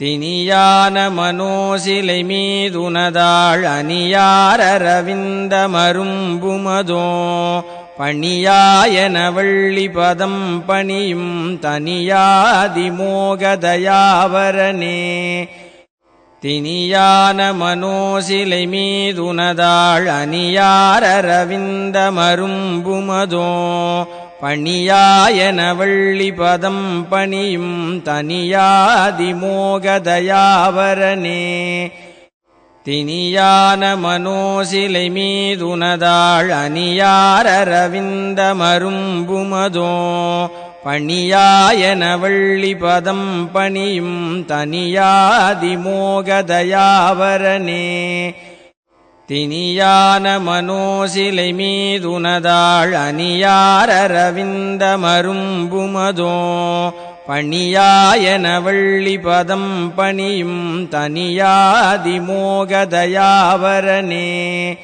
தினியான மனோசிலை மீதுனதாள் அணியாரவிந்த மரும்புமதோ பணியாயன வள்ளி பதம் பணியும் தனியாதிமோகதயாவரனே தினியான மனோசிலை மீதுனதாள் அணியாரவிந்த மரும்புமதோ பணியாயன வள்ளி பதம் பணியும் தனியாதிமோகதயாவரனே தினியான மனோசிலை மீதுனதாள் அணியாரவிந்த மரும்புமதோ. பணியாயன வள்ளி பதம் பணியும் தனியாதிமோகதயாவரனே தினியான மனோசிலை மீதுனதாள் அணியாரவிந்த மரும்புமதோ பணியாயன வள்ளி பதம் பணியும் தனியாதிமோகதயாவரனே.